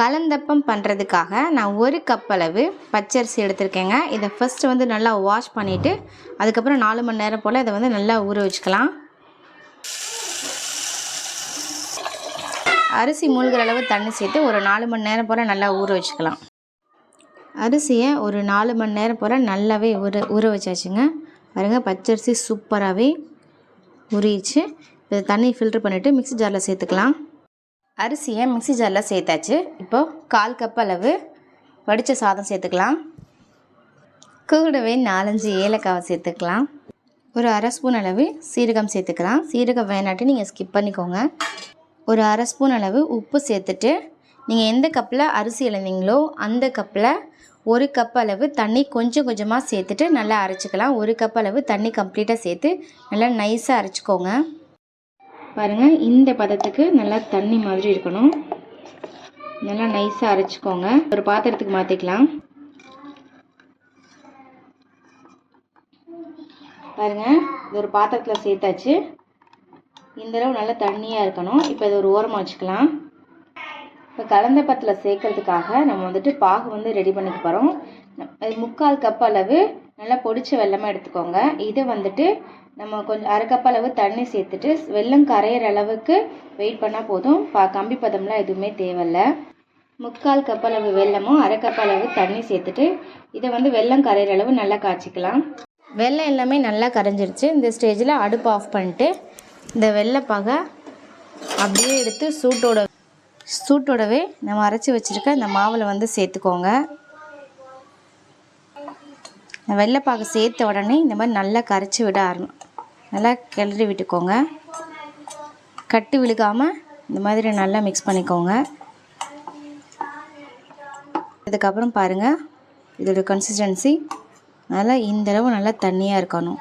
கலந்தப்பம் பண்ணுறதுக்காக நான் ஒரு கப் அளவு பச்சரிசி எடுத்திருக்கேங்க. இதை ஃபஸ்ட்டு வந்து நல்லா வாஷ் பண்ணிவிட்டு அதுக்கப்புறம் நாலு மணி நேரம் போல் இதை வந்து நல்லா ஊற வச்சுக்கலாம். அரிசி மூழ்கிற அளவு தண்ணி சேர்த்து ஒரு நாலு மணி நேரம் போல் நல்லா ஊற வச்சுக்கலாம். அரிசியை ஒரு நாலு மணி நேரம் போல் நல்லாவே ஊற ஊற வச்சாச்சுங்க. பாருங்கள் பச்சரிசி சூப்பராகவே உரிச்சு இதை தண்ணி ஃபில்ட்ரு பண்ணிவிட்டு மிக்ஸி ஜாரில் சேர்த்துக்கலாம். அரிசியை மிக்ஸி ஜாரில் சேர்த்தாச்சு. இப்போது கால் கப் அளவு வடித்த சாதம் சேர்த்துக்கலாம். கூடவே நாலஞ்சு ஏலக்காவை சேர்த்துக்கலாம். ஒரு அரை ஸ்பூன் அளவு சீரகம் சேர்த்துக்கலாம். சீரகம் வேணாட்டி நீங்கள் ஸ்கிப் பண்ணிக்கோங்க. ஒரு அரை ஸ்பூன் அளவு உப்பு சேர்த்துட்டு நீங்கள் எந்த கப்பில் அரிசி இழந்தீங்களோ அந்த கப்பில் ஒரு கப் அளவு தண்ணி கொஞ்சம் கொஞ்சமாக சேர்த்துட்டு நல்லா அரைச்சிக்கலாம். ஒரு கப் அளவு தண்ணி கம்ப்ளீட்டாக சேர்த்து நல்லா நைஸாக அரைச்சிக்கோங்க. பாருங்கள் இந்த பதத்துக்கு நல்லா தண்ணி மாதிரி இருக்கணும். நல்லா நைஸாக அரைச்சிக்கோங்க. ஒரு பாத்திரத்துக்கு மாற்றிக்கலாம் பாருங்கள் இது ஒரு பாத்திரத்தில் சேர்த்தாச்சு. இந்த அளவு நல்லா தண்ணியாக இருக்கணும். இப்போ இது ஒரு ஓரமாக வச்சுக்கலாம். இப்போ கலந்த பத்தில் சேர்க்கறதுக்காக நம்ம வந்துட்டு பாகு வந்து ரெடி பண்ணிக்க போகிறோம் முக்கால் கப் அளவு நல்லா பொடிச்ச வெள்ளமாக எடுத்துக்கோங்க. இதை வந்துட்டு நம்ம கொஞ்சம் அரை அளவு தண்ணி சேர்த்துட்டு வெல்லம் கரையிற அளவுக்கு வெயிட் பண்ணால் போதும். பா கம்பி பதம்லாம் எதுவுமே தேவையில்ல. முக்கால் கப் அளவு வெல்லமும் அரை கப் அளவு தண்ணி சேர்த்துட்டு இதை வந்து வெல்லம் கரையிற அளவு நல்லா காய்ச்சிக்கலாம். வெல்லம் எல்லாமே நல்லா கரைஞ்சிருச்சு. இந்த ஸ்டேஜில் அடுப்பு ஆஃப் பண்ணிட்டு இந்த வெள்ளைப்பாகை அப்படியே எடுத்து சூட்டோட சூட்டோடவே நம்ம அரைச்சி வச்சுருக்க இந்த மாவில் வந்து சேர்த்துக்கோங்க. வெள்ளைப்பாகை சேர்த்த உடனே இந்த மாதிரி நல்லா கரைச்சி விட ஆரம்பி நல்லா கிளறி விட்டுக்கோங்க. கட்டி விழுகாமல் இந்த மாதிரி நல்லா மிக்ஸ் பண்ணிக்கோங்க. இதுக்கப்புறம் பாருங்கள் இதோட கன்சிஸ்டன்சி நல்லா இந்தளவு நல்லா தண்ணியாக இருக்கணும்.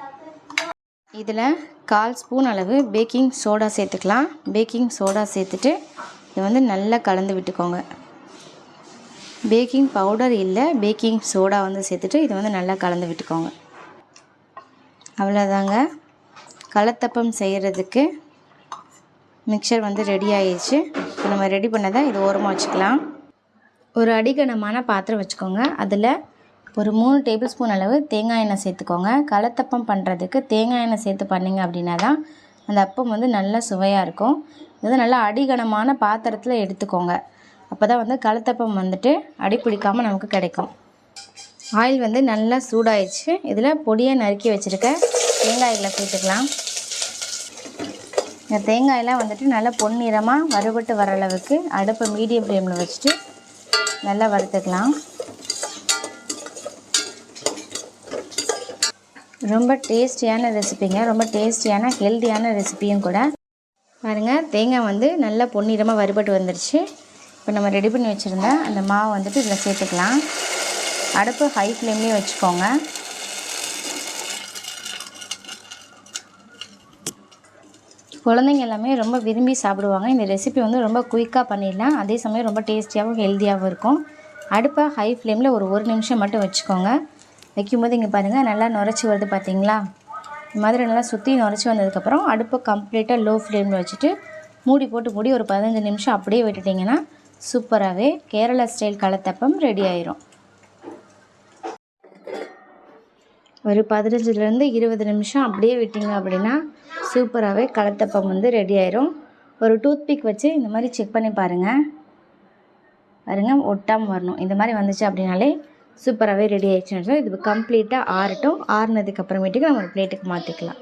இதில் கால் ஸ்பூன் அளவு பேக்கிங் சோடா சேர்த்துக்கலாம். பேக்கிங் சோடா சேர்த்துட்டு இதை வந்து நல்லா கலந்து விட்டுக்கோங்க. பேக்கிங் பவுடர் இல்லை பேக்கிங் சோடா வந்து சேர்த்துட்டு இதை வந்து நல்லா கலந்து விட்டுக்கோங்க. அவ்வளோதாங்க களத்தப்பம் செய்கிறதுக்கு மிக்சர் வந்து ரெடி ஆயிடுச்சு. இப்போ நம்ம ரெடி பண்ணதை இது ஓரமாக வச்சுக்கலாம். ஒரு அடிகனமான பாத்திரம் வச்சுக்கோங்க. அதில் ஒரு மூணு டேபிள் ஸ்பூன் அளவு தேங்காய் எண்ணெய் சேர்த்துக்கோங்க. களத்தப்பம் பண்ணுறதுக்கு தேங்காய் எண்ணெய் சேர்த்து பண்ணிங்க அப்படின்னா தான் அந்த அப்பம் வந்து நல்லா சுவையாக இருக்கும். இது நல்லா அடிகனமான பாத்திரத்தில் எடுத்துக்கோங்க. அப்போ தான் வந்து கலத்தப்பம் வந்துட்டு அடி பிடிக்காமல் நமக்கு கிடைக்கும். ஆயில் வந்து நல்லா சூடாயிடுச்சு. இதில் பொடியை நறுக்கி வச்சுருக்க தேங்காயில் சேர்த்துக்கலாம். இந்த தேங்காயெல்லாம் வந்துட்டு நல்லா பொன்னிறமாக வறுபட்டு வர அளவுக்கு அடுப்பை மீடியம் ஃப்ளேமில் வச்சுட்டு நல்லா வறுத்துக்கலாம். ரொம்ப டேஸ்டியான ரெசிபிங்க. ரொம்ப டேஸ்டியான ஹெல்த்தியான ரெசிபியும் கூட. பாருங்கள் தேங்காய் வந்து நல்லா பொன்னிறமாக வறுபட்டு வந்துருச்சு. இப்போ நம்ம ரெடி பண்ணி வச்சுருந்தா அந்த மாவு வந்துட்டு இதில் சேர்த்துக்கலாம். அடுப்பு ஹை ஃப்ளேம்லேயே வச்சுக்கோங்க. குழந்தைங்க எல்லாமே ரொம்ப விரும்பி சாப்பிடுவாங்க. இந்த ரெசிபி வந்து ரொம்ப குயிக்காக பண்ணிடலாம். அதே சமயம் ரொம்ப டேஸ்டியாகவும் ஹெல்த்தியாகவும் இருக்கும். அடுப்பை ஹை ஃப்ளேமில் ஒரு ஒரு நிமிஷம் மட்டும் வச்சுக்கோங்க. வைக்கும்போது இங்கே பாருங்கள் நல்லா நுரைச்சி வருது பார்த்தீங்களா இந்த மாதிரி நல்லா சுற்றி நுரைச்சி வந்ததுக்கப்புறம் அடுப்பை கம்ப்ளீட்டாக லோ ஃப்ளேமில் வச்சுட்டு மூடி போட்டு மூடி ஒரு பதினஞ்சு நிமிஷம் அப்படியே விட்டுட்டிங்கன்னா சூப்பராகவே கேரளா ஸ்டைல் களத்தப்பம் ரெடி ஆயிரும். ஒரு பதினஞ்சுலேருந்து இருபது நிமிஷம் அப்படியே விட்டிங்க அப்படின்னா சூப்பராகவே கலத்தப்பம் வந்து ரெடி ஆயிரும். ஒரு டூத்பிக் வச்சு இந்த மாதிரி செக் பண்ணி பாருங்கள் பாருங்கள் ஒட்டாமல் வரணும். இந்த மாதிரி வந்துச்சு அப்படின்னாலே சூப்பராகவே ரெடி ஆயிடுச்சுன்னு இது கம்ப்ளீட்டாக ஆறட்டும். ஆறுனதுக்கு அப்புறமேட்டுக்கு நம்ம ஒரு பிளேட்டுக்கு மாற்றிக்கலாம்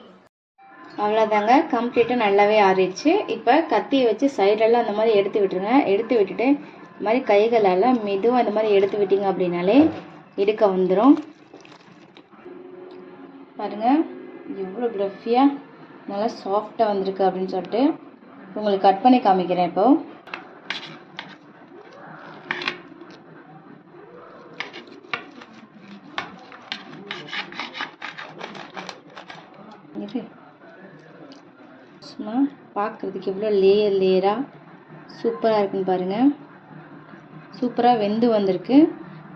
அவ்வளோதாங்க கம்ப்ளீட்டாக நல்லாவே ஆறிடுச்சு. இப்போ கத்தியை வச்சு சைடெல்லாம் அந்த மாதிரி எடுத்து விட்டுருங்க. எடுத்து விட்டுட்டு இந்த மாதிரி கைகளால் மெதுவாக இந்த மாதிரி எடுத்து விட்டிங்க அப்படின்னாலே இடுக்க வந்துடும் பாருங்கள் எவ்வளோ ப்ளஃபியாக நல்லா சாஃப்டாக வந்திருக்கு அப்படின்னு சொல்லிட்டு உங்களுக்கு கட் பண்ணி காமிக்கிறேன் இப்போ. இது. சும்மா பார்க்குறதுக்கு எவ்வளோ லேயர் லேயராக சூப்பராக இருக்குன்னு பாருங்கள் சூப்பராக வெந்து வந்திருக்கு.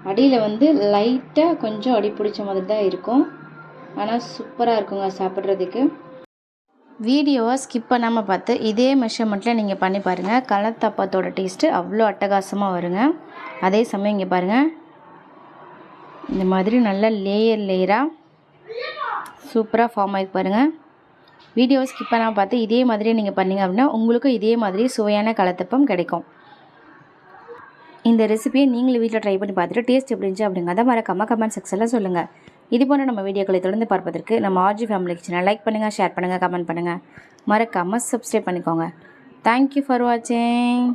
அடியில் வந்து லைட்டாக கொஞ்சம் அடி பிடிச்ச மாதிரி தான் இருக்கும். ஆனால் சூப்பராக இருக்குங்க சாப்பிட்றதுக்கு. வீடியோவை ஸ்கிப் பண்ணாமல் பார்த்து இதே மெஷர்மெண்ட்டில் நீங்கள் பண்ணி பாருங்கள் கலத்தப்பத்தோட டேஸ்ட்டு அவ்வளோ அட்டகாசமாக வருங்க. அதே சமயம் இங்கே பாருங்கள் இந்த மாதிரி நல்லா லேயர் லேயராக சூப்பராக ஃபார்ம் ஆகி பாருங்கள் வீடியோவை ஸ்கிப் பண்ணாமல் பார்த்து இதே மாதிரி நீங்கள் பண்ணீங்க அப்படின்னா உங்களுக்கும் இதே மாதிரி சுவையான கலத்தப்பம் கிடைக்கும். இந்த ரெசிபியை நீங்களும் வீட்டில் ட்ரை பண்ணி பார்த்துட்டு டேஸ்ட் எப்படி இருந்துச்சு அப்படிங்கிறத மறக்காமல் கமெண்ட் செக்ஷனில் சொல்லுங்கள் இது போன்ற நம்ம வீடியோக்களை தொடர்ந்து பார்ப்பதற்கு நம்ம ஆர்ஜி ஃபேமிலி கிச்சனை லைக் பண்ணுங்கள் ஷேர் பண்ணுங்கள் கமெண்ட் பண்ணுங்கள் மறக்காமல் சப்ஸ்கிரைப் பண்ணிக்கோங்க. தேங்க்யூ ஃபார் வாட்சிங்